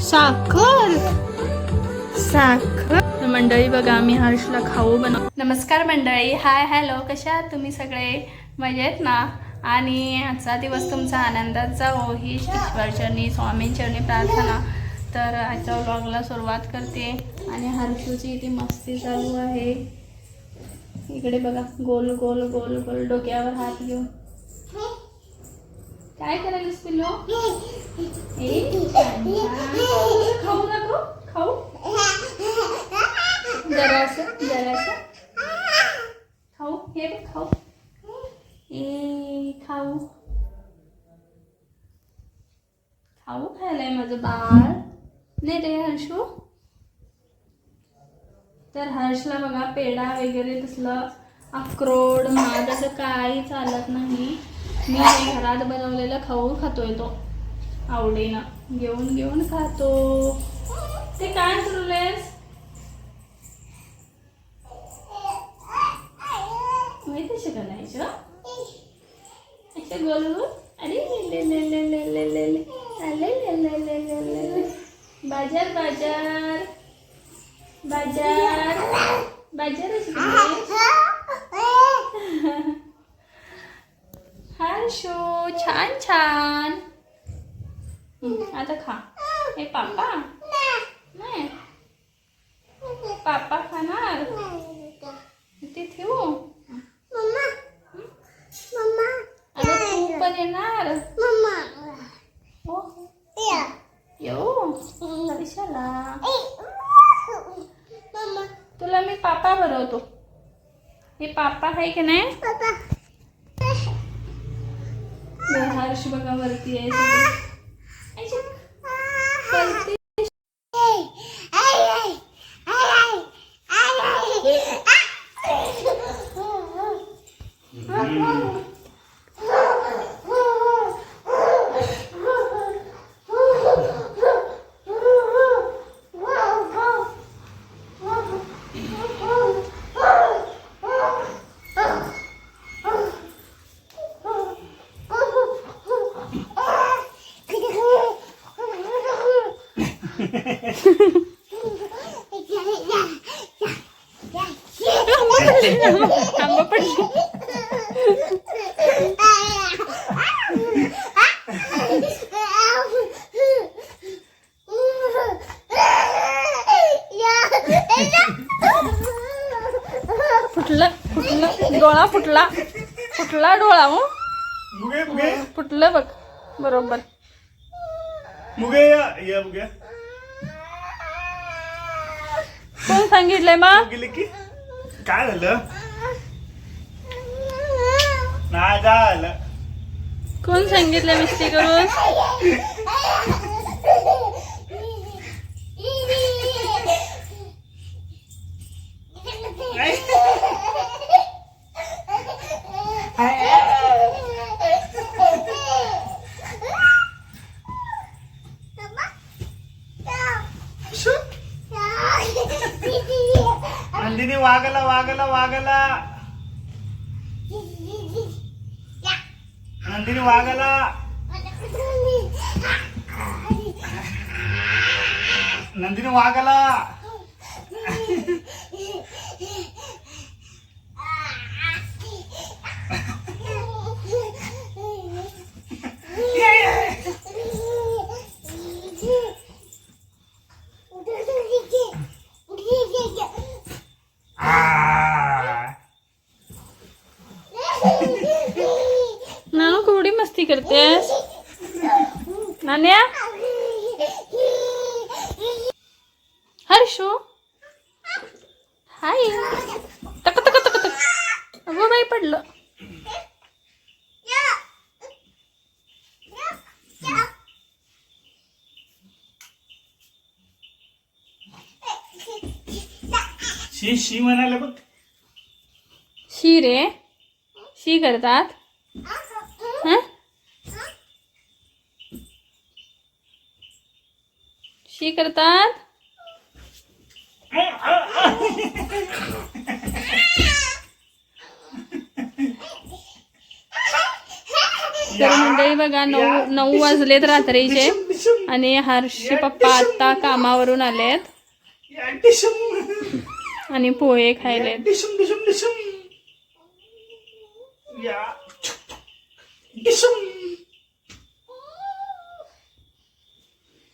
साखर. साखर. मंडळी बघा आम्ही हर्षला खाऊ बनव नमस्कार मंडळी. Hi hello. कशा तुम्ही सगळे? मजेत ना? आणि आजचा दिवस तुमचा आनंदाचा हो ही ईश्वरचरणी स्वामींचरणी प्रार्थना. तर आजच्या व्लॉगला सुरुवात करते. आणि हर्षूची इथे मस्ती चालू आहे. इकडे बघा गोल गोल गोल गोल डोक्यावर हात घेऊन. काय करायलीस पिल्लू. खाऊ नको खाऊ जरासं जरासं खाऊ हे खाऊ ए खाऊ खाऊ खायलाय माझं बाळ नाही रे हर्षू तर हर्षला बघा पेढा वगैरे तसलं अक्रोड महाग असं काही चालत नाही मी घरात बनवलेलं खाऊ खातोय तो. आवडीनं घेऊन घेऊन खातो ते काय ठरवलेस माहिती आहे का नाही असं अरे ले ले ले बाजार बाजार बाजार बाजार हर्षो छान छान आता खा. हे पापा? नाही. पापा खाणार? ते ठेवू? अगं तू पण येणार? हो. येऊ? कशाला तुला मी पापा भरवतो. हे पापा आहे की नाही? हर्ष बघा वरती आहे. 啊 डोळा फुटला. फुटला डोळा हो? मुगे मुगे. फुटलं बघ. बरोबर. मुगे या या मुगे. कोण सांगितलंय मग गेले की? काय झालं? नाही झालं. कोण सांगितलं मिस्टी करून? नंदिनी वागला वागला वागला. नंदिनी वागला. नंदिनी वागला आ. नानू केवढी मस्ती करतेस नान्या? हर्षू? हाय. तक तक तक तक. अगो बाई पडलं. शी शी म्हणाले बघ. शी रे. शी करतात हं? शी करतात? तर मंडळी बघा नऊ नऊ वाजलेत रात्रीचे. आणि हर्षी पप्पा आता कामावरून आलेत. आणि पोहे खायलेत. डिशम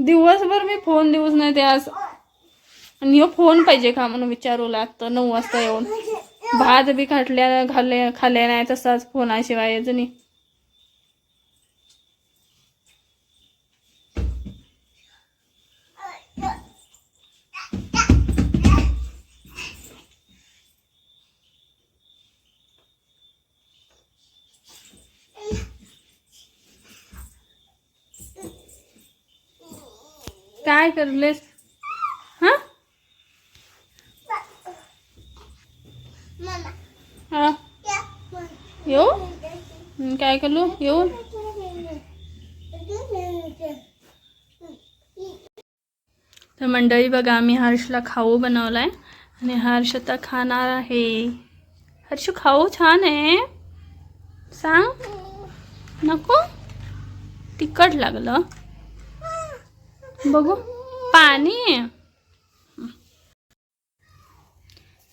दिवसभर मी फोन दिवस नाही ते आज आणि हो, फोन पाहिजे का म्हणून विचारू लागतं नऊ वाजता येऊन. भात बी खाटल्या खाल्ले खाल्ले नाही तसाच फोनाशिवाय येत नाही काय करलेस? हा? हा. येऊ? काय करू? येऊ? तर मंडळी बघा आम्ही हर्षला खाऊ बनवलाय आणि हर्ष आता खाणार आहे. हर्ष खाऊ? छान आहे. सांग. नको. तिखट लागलं. बघू. पाणी.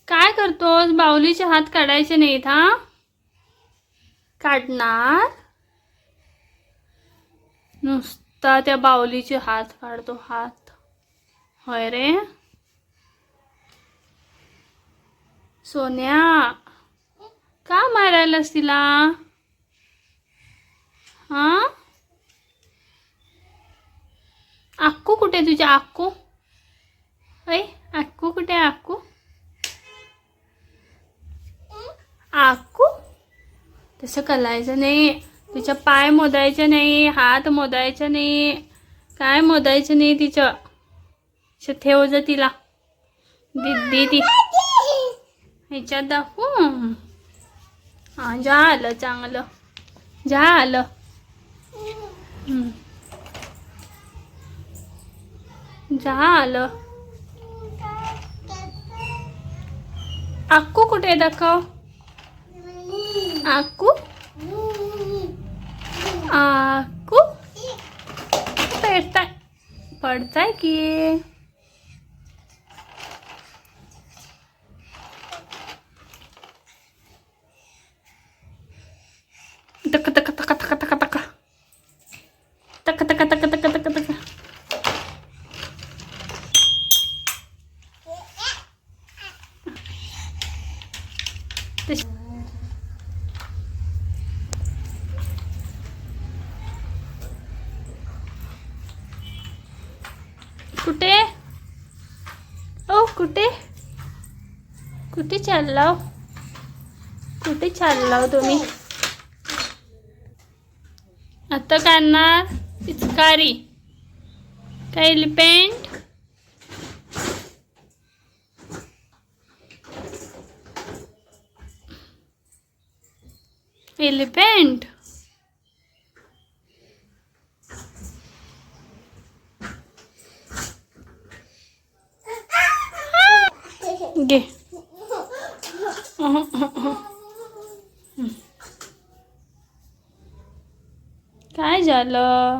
काय करतोस? बाहुलीचे हात काढायचे नाहीत हा? काढणार? नुसता त्या बाहुलीचे हात काढतो हात. होय रे. सोन्या का मारायलास तिला? हा? अक्कू कुठे तुझ्या अक्कू ऐ आक्कू कुठे आहे अक्कू आक्कू? तसं करायचं नाही. तिच्या पाय मोदायचं नाही हात मोदायचा नाही. काय मोदायचं नाही तिचं? ठेव जा तिला. दिदी ती ह्याच्यात दाखवू हा जा आलं चांगलं जा जा आलं. आक्कू कुठे दाखव. आक्कू आक्कू पडताय पडताय की? कुठे? ओ कुठे? कुठे चाललाव? कुठे चाललाव तुम्ही? आता काढणार पिचकारी. काय पेंट एलिफेंट? काय झालं?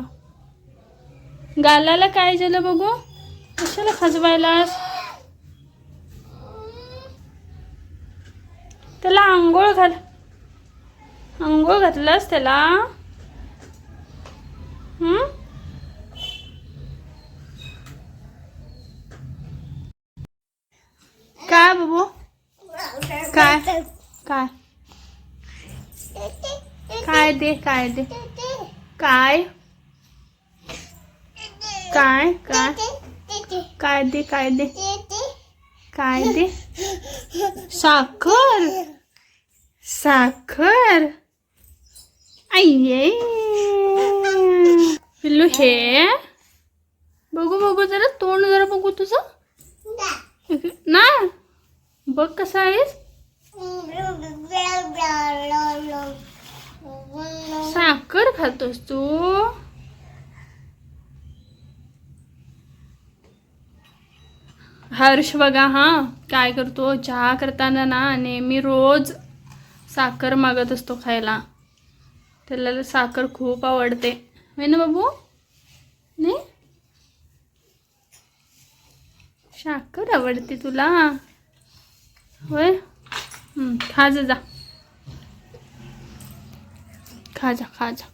गालाला काय झालं बघू? कशाला खजवायलास? त्याला आंघोळ घाल. आंघोळ घातलास त्याला? हम्म काय बाबू? काय? काय? काय दे काय दे. काय? काय? काय? काय दे काय दे? काय दे? साखर? साखर? आये पिल्लू हे? बघू बघू जरा तोंड जरा बघू तुझं. ना? बघ कसं आहेस. साखर खातोस तू? हर्ष बघा हा काय करतो? चहा करताना ना नेहमी रोज साखर मागत असतो खायला. त्याला साखर खूप आवडते. होय ना बाबू? नाही? साखर आवडते तुला? होय? खा जा. जा खा जा खा जा